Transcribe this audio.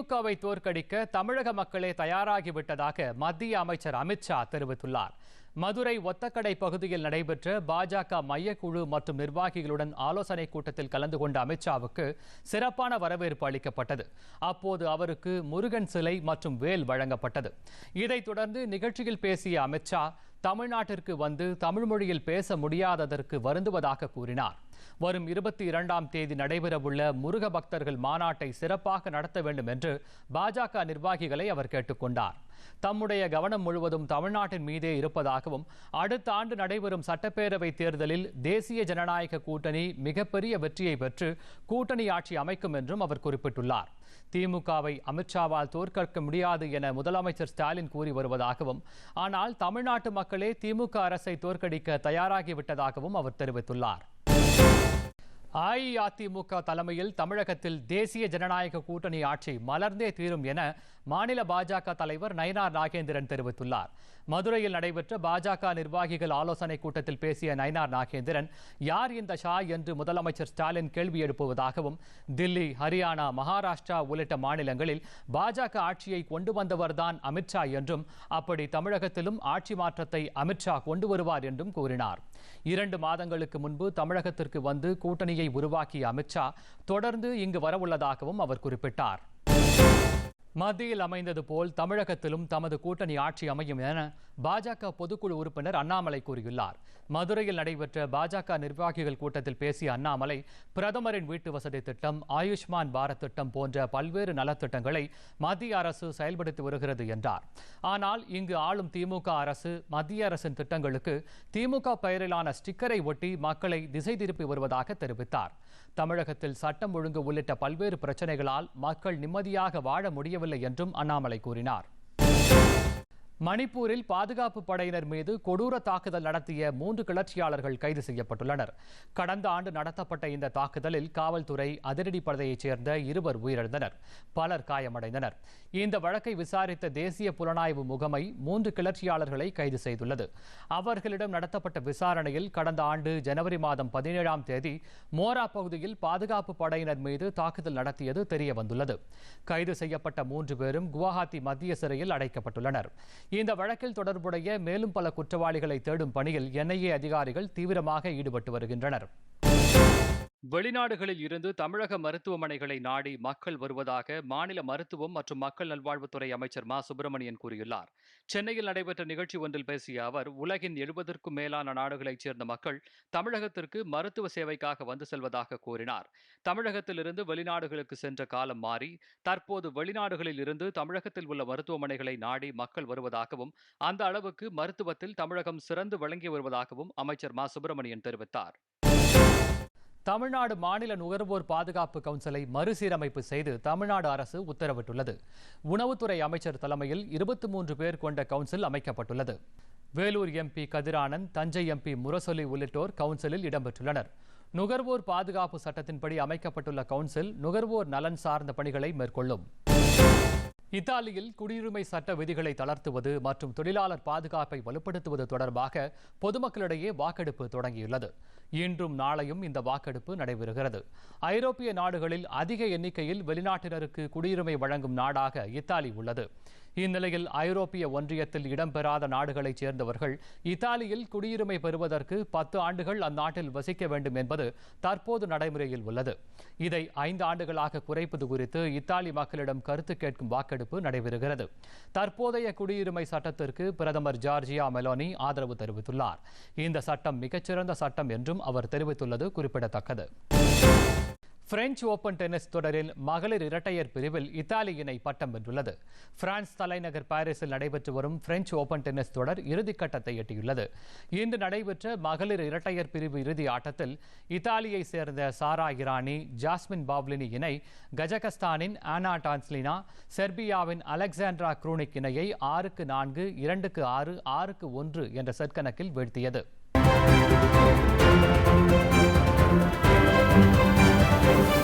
திமுகவை தோற்கடிக்க தமிழக மக்களே தயாராகிவிட்டதாக மத்திய அமைச்சர் அமித்ஷா தெரிவித்துள்ளார். மதுரை ஒத்தக்கடை பகுதியில் நடைபெற்ற பாஜக மையக்குழு மற்றும் நிர்வாகிகளுடன் ஆலோசனை கூட்டத்தில் கலந்து கொண்ட அமித்ஷாவுக்கு சிறப்பான வரவேற்பு அளிக்கப்பட்டது. அப்போது அவருக்கு முருகன் சிலை மற்றும் வேல் வழங்கப்பட்டது. இதைத் தொடர்ந்து நிகழ்ச்சியில் பேசிய அமித்ஷா தமிழ்நாட்டிற்கு வந்து தமிழ் மொழியில் பேச முடியாததற்கு வருந்துவதாக கூறினார். வரும் இருபத்தி இரண்டாம் தேதி நடைபெறவுள்ள முருக பக்தர்கள் மாநாட்டை சிறப்பாக நடத்த வேண்டும் என்று பாஜக நிர்வாகிகளை அவர் கேட்டுக்கொண்டார் தம்முடைய கவனம் முழுவதும் தமிழ்நாட்டின் மீதே இருப்பதாகவும் அடுத்த ஆண்டு நடைபெறும் சட்டப்பேரவை தேர்தலில் தேசிய ஜனநாயக கூட்டணி மிகப்பெரிய வெற்றியை பெற்று கூட்டணி ஆட்சி அமைக்கும் என்றும் அவர் குறிப்பிட்டுள்ளார். திமுகவை அமித்ஷாவால் தோற்கடிக்க முடியாது என முதலமைச்சர் ஸ்டாலின் கூறி வருவதாகவும் ஆனால் தமிழ்நாட்டு மக்களே திமுக அரசை தோற்கடிக்க தயாராகிவிட்டதாகவும் அவர் தெரிவித்துள்ளார். அஇஅதிமுக தலைமையில் தமிழகத்தில் தேசிய ஜனநாயக கூட்டணி ஆட்சி மலர்ந்தே தீரும் என மாநில பாஜக தலைவர் நயினார் நாகேந்திரன் தெரிவித்துள்ளார். மதுரையில் நடைபெற்ற பாஜக நிர்வாகிகள் ஆலோசனை கூட்டத்தில் பேசிய நயனார் நாகேந்திரன் யார் இந்த ஷா என்று முதலமைச்சர் ஸ்டாலின் கேள்வி எழுப்புவதாகவும் தில்லி ஹரியானா மகாராஷ்டிரா உள்ளிட்ட மாநிலங்களில் பாஜக ஆட்சியை கொண்டு வந்தவர்தான் அமித்ஷா என்றும் அப்படி தமிழகத்திலும் ஆட்சி மாற்றத்தை அமித்ஷா கொண்டு வருவார் என்றும் கூறினார். இரண்டு மாதங்களுக்கு முன்பு தமிழகத்திற்கு வந்து கூட்டணியை உருவாக்கிய அமித்ஷா தொடர்ந்து இங்கு வரவுள்ளதாகவும் அவர் குறிப்பிட்டார். மத்தியில் அமைந்தது போல் தமிழகத்திலும் தமது கூட்டணி ஆட்சி அமையும் என பாஜக பொதுக்குழு உறுப்பினர் அண்ணாமலை கூறியுள்ளார். மதுரையில் நடைபெற்ற பாஜக நிர்வாகிகள் கூட்டத்தில் பேசிய அண்ணாமலை பிரதமரின் வீட்டு வசதி திட்டம் ஆயுஷ்மான் பாரத் திட்டம் போன்ற பல்வேறு நலத்திட்டங்களை மத்திய அரசு செயல்படுத்தி வருகிறது என்றார். ஆனால் இங்கு ஆளும் திமுக அரசு மத்திய அரசின் திட்டங்களுக்கு திமுக பெயரிலான ஸ்டிக்கரை ஒட்டி மக்களை திசை திருப்பி வருவதாக தெரிவித்தார். தமிழகத்தில் சட்டம் ஒழுங்கு உள்ளிட்ட பல்வேறு பிரச்சனைகளால் மக்கள் நிம்மதியாக வாழ முடியவில்லை என்றும் அண்ணாமலை கூறினார். மணிப்பூரில் பாதுகாப்பு படையினர் மீது கொடூர தாக்குதல் நடத்திய மூன்று கிளர்ச்சியாளர்கள் கைது செய்யப்பட்டுள்ளனர். கடந்த ஆண்டு நடத்தப்பட்ட இந்த தாக்குதலில் காவல்துறை அதிரடிப்படையைச் சேர்ந்த இருவர் உயிரிழந்தனர் பலர் காயமடைந்தனர். இந்த வழக்கை விசாரித்த தேசிய புலனாய்வு முகமை மூன்று கிளர்ச்சியாளர்களை கைது செய்துள்ளது. அவர்களிடம் நடத்தப்பட்ட விசாரணையில் கடந்த ஆண்டு ஜனவரி மாதம் பதினேழாம் தேதி மோரா பகுதியில் பாதுகாப்பு படையினர் மீது தாக்குதல் நடத்தியது தெரியவந்துள்ளது. கைது செய்யப்பட்ட மூன்று பேரும் குவஹாத்தி மத்திய சிறையில் அடைக்கப்பட்டுள்ளனர். இந்த வழக்கில் தொடர்புடைய மேலும் பல குற்றவாளிகளை தேடும் பணியில் என்ஐஏ அதிகாரிகள் தீவிரமாக ஈடுபட்டு வருகின்றனர். வெளிநாடுகளில் இருந்து தமிழக மருத்துவமனைகளை நாடி மக்கள் வருவதாக மாநில மருத்துவம் மற்றும் மக்கள் நல்வாழ்வுத்துறை அமைச்சர் மா. சுப்பிரமணியன் கூறியுள்ளார். சென்னையில் நடைபெற்ற நிகழ்ச்சி ஒன்றில் பேசிய அவர் உலகின் எழுபதற்கும் மேலான நாடுகளைச் சேர்ந்த மக்கள் தமிழகத்திற்கு மருத்துவ சேவைக்காக வந்து செல்வதாக கூறினார். தமிழகத்திலிருந்து வெளிநாடுகளுக்கு சென்ற காலம் மாறி தற்போது வெளிநாடுகளில் இருந்து தமிழகத்தில் உள்ள மருத்துவமனைகளை நாடி மக்கள் வருவதாகவும் அந்த அளவுக்கு மருத்துவத்தில் தமிழகம் சிறந்து விளங்கி வருவதாகவும் அமைச்சர் மா. சுப்பிரமணியன் தெரிவித்தார். தமிழ்நாடு மாநில நுகர்வோர் பாதுகாப்பு கவுன்சிலை மறுசீரமைப்பு செய்து தமிழ்நாடு அரசு உத்தரவிட்டுள்ளது. உணவுத்துறை அமைச்சர் தலைமையில் இருபத்தி மூன்று பேர் கொண்ட கவுன்சில் அமைக்கப்பட்டுள்ளது. வேலூர் எம்பி கதிரானந்த் தஞ்சை எம்பி முரசொலி உள்ளிட்டோர் கவுன்சிலில் இடம்பெற்றுள்ளனர். நுகர்வோர் பாதுகாப்பு சட்டத்தின்படி அமைக்கப்பட்டுள்ள கவுன்சில் நுகர்வோர் நலன் சார்ந்த பணிகளை மேற்கொள்ளும். இத்தாலியில் குடியுரிமை சட்ட விதிகளை தளர்த்துவது மற்றும் தொழிலாளர் பாதுகாப்பை வலுப்படுத்துவது தொடர்பாக பொதுமக்களிடையே வாக்கெடுப்பு தொடங்கியுள்ளது. இன்றும் நாளையும் இந்த வாக்கெடுப்பு நடைபெறுகிறது. ஐரோப்பிய நாடுகளில் அதிக எண்ணிக்கையில் வெளிநாட்டினருக்கு குடியுரிமை வழங்கும் நாடாக இத்தாலி உள்ளது. இந்நிலையில் ஐரோப்பிய ஒன்றியத்தில் இடம்பெறாத நாடுகளைச் சேர்ந்தவர்கள் இத்தாலியில் குடியுரிமை பெறுவதற்கு பத்து ஆண்டுகள் அந்நாட்டில் வசிக்க வேண்டும் என்பது தற்போது நடைமுறையில் உள்ளது. இதை ஐந்து ஆண்டுகளாக குறைப்பது குறித்து இத்தாலி மக்களிடம் கருத்து கேட்கும் வாக்கெடுப்பு நடைபெறுகிறது. தற்போதைய குடியுரிமை சட்டத்திற்கு பிரதமர் ஜார்ஜியா மெலோனி ஆதரவு தெரிவித்துள்ளார். இந்த சட்டம் மிகச்சிறந்த சட்டம் என்றும் அவர் தெரிவித்துள்ளது குறிப்பிடத்தக்கது. பிரெஞ்சு ஓபன் டென்னிஸ் தொடரில் மகளிர் இரட்டையர் பிரிவில் இத்தாலி இணை பட்டம் வென்றுள்ளது. பிரான்ஸ் தலைநகர் பாரிஸில் நடைபெற்று வரும் பிரெஞ்சு ஓபன் டென்னிஸ் தொடர் இறுதிக்கட்டத்தை எட்டியுள்ளது. இன்று நடைபெற்ற மகளிர் இரட்டையர் பிரிவு இறுதி ஆட்டத்தில் இத்தாலியை சேர்ந்த சாரா இரானி ஜாஸ்மின் பாவ்லினி இணை கஜகஸ்தானின் ஆனா டான்ஸ்லினா செர்பியாவின் அலெக்சாண்ட்ரா குரூனிக் இணையை ஆறுக்கு நான்கு இரண்டுக்கு ஆறு ஆறுக்கு ஒன்று என்ற செட்கணக்கில் வீழ்த்தியது. Thank you.